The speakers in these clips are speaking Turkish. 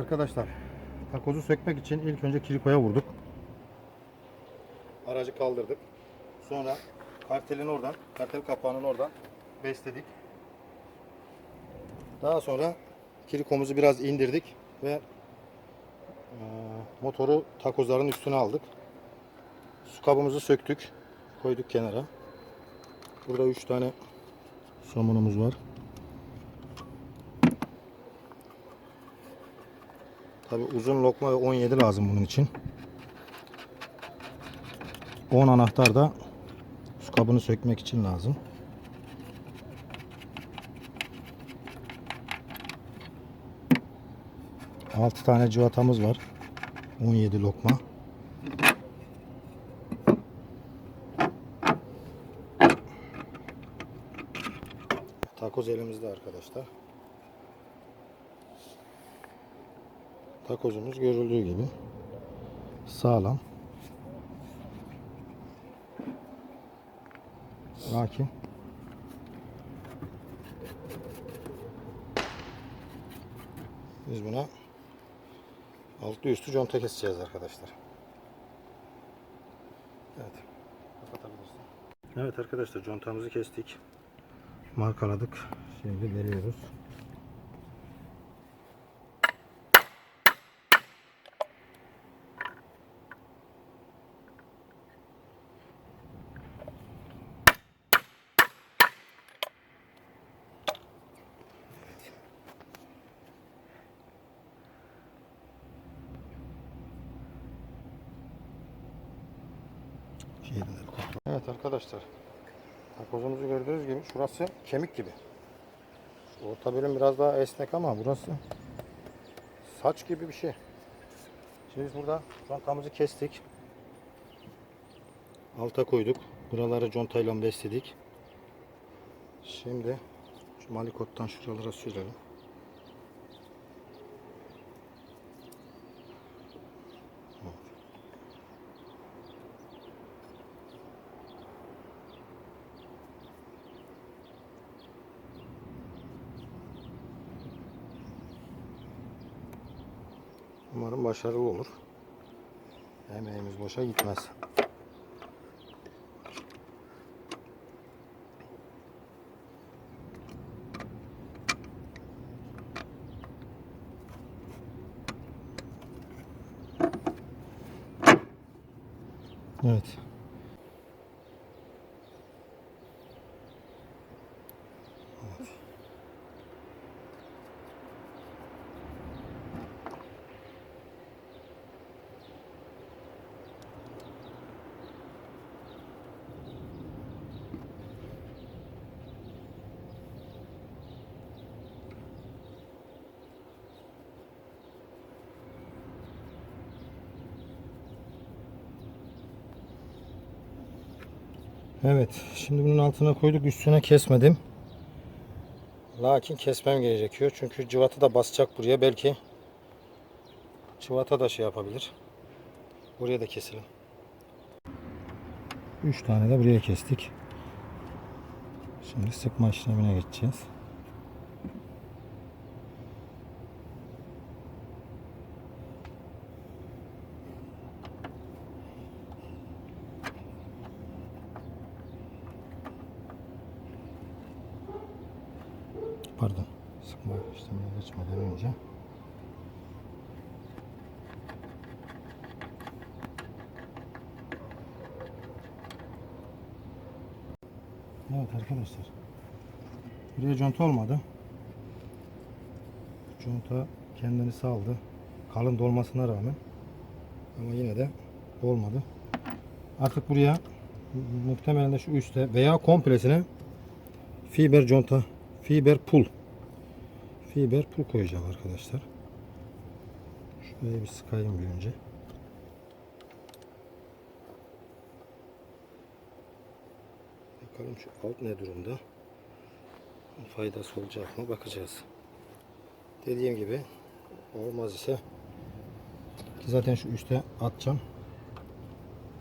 Arkadaşlar takozu sökmek için ilk önce kirikoya vurduk. Aracı kaldırdık. Sonra kartelin oradan, kartel kapağının oradan besledik. Daha sonra kirikomuzu biraz indirdik ve e, motoru takozların üstüne aldık. Su kabımızı söktük. Koyduk kenara. Burada 3 tane somunumuz var. Tabi uzun lokma ve 17 lazım bunun için. 10 anahtar da su kabını sökmek için lazım. Altı tane cıvatamız var. 17 lokma. Takoz elimizde arkadaşlar. Takozumuz görüldüğü gibi sağlam. Lakin biz buna altlı üstü conta keseceğiz arkadaşlar. Evet. Kapatabilirsin. Evet arkadaşlar contamızı kestik. Markaladık. Şimdi veriyoruz. Şeydeler kontrol. Evet arkadaşlar. Takozumuzu gördüğünüz gibi şurası kemik gibi. Orta bölüm biraz daha esnek ama burası saç gibi bir şey. Şimdi biz burada contamızı kestik. Alta koyduk. Buraları contayla besledik. Şimdi şu malikottan şuralara sürelim. Umarım başarılı olur. Emeğimiz boşa gitmez. Evet. Evet. Şimdi bunun altına koyduk. Üstüne kesmedim. Lakin kesmem gerekiyor. Çünkü cıvata da basacak buraya. Belki cıvata da şey yapabilir. Buraya da keselim. 3 tane de buraya kestik. Şimdi sıkma işlemine geçeceğiz. Pardon. Sıkma işlemine geçmeden önce. Evet arkadaşlar. Buraya conta olmadı. Conta kendini saldı. Kalın dolmasına rağmen. Ama yine de olmadı. Artık buraya mu- muhtemelen de şu üstte veya komplesine fiber conta, fiber pul fiber pul koyacağım arkadaşlar. Şuraya bir sıkayım bir önce. Bakalım şu alt ne durumda? Faydası olacak mı bakacağız. Dediğim gibi olmaz ise zaten şu üstte atacağım.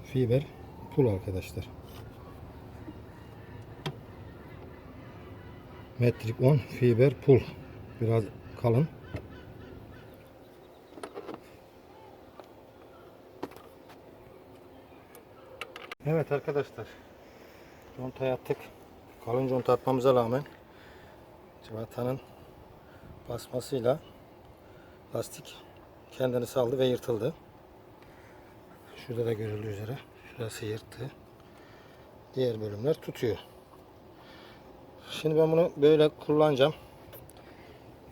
Fiber pul arkadaşlar. Metrik 10 fiber pul. Biraz kalın. Evet arkadaşlar. Conta attık. Kalın conta atmamıza rağmen cıvatanın basmasıyla lastik kendini saldı ve yırtıldı. Şurada da görüldüğü üzere. Şurası yırttı. Diğer bölümler tutuyor. Şimdi ben bunu böyle kullanacağım.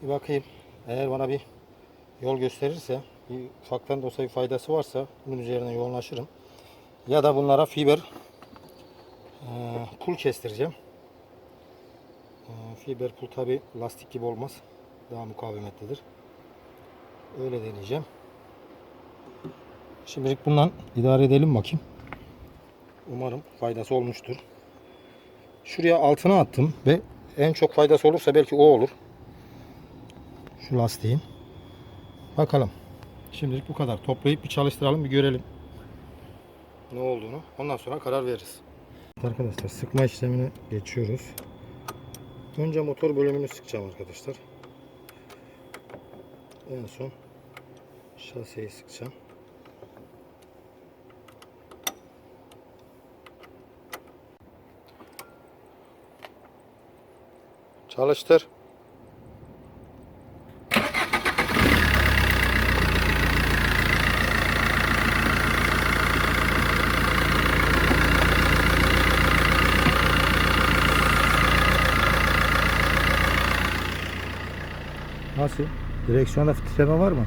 Bir bakayım. Eğer bana bir yol gösterirse, bir ufaktan da olsa bir faydası varsa bunun üzerine yoğunlaşırım. Ya da bunlara fiber e, pul kestireceğim. E, fiber pul tabi lastik gibi olmaz. Daha mukavemetlidir. Öyle deneyeceğim. Şimdilik bundan idare edelim bakayım. Umarım faydası olmuştur. Şuraya altına attım ve en çok faydası olursa belki o olur. Şu lastiğin. Bakalım. Şimdilik bu kadar. Toplayıp bir çalıştıralım bir görelim. Ne olduğunu. Ondan sonra karar veririz. Arkadaşlar sıkma işlemine geçiyoruz. Önce motor bölümünü sıkacağım arkadaşlar. En son şaseyi sıkacağım. Çalıştır. Nasıl? Direksiyonda titreme var mı?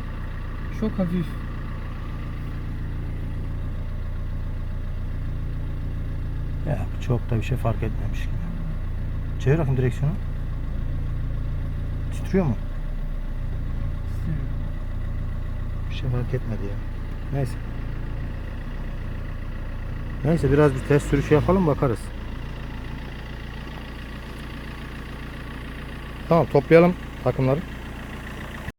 Çok hafif. Ya çok da bir şey fark etmemiş gibi. Çevir bakayım direksiyonu. Titriyor mu? Bir şey fark etmedi ya. Neyse. Neyse biraz bir test sürüşü yapalım bakarız. Tamam toplayalım takımları.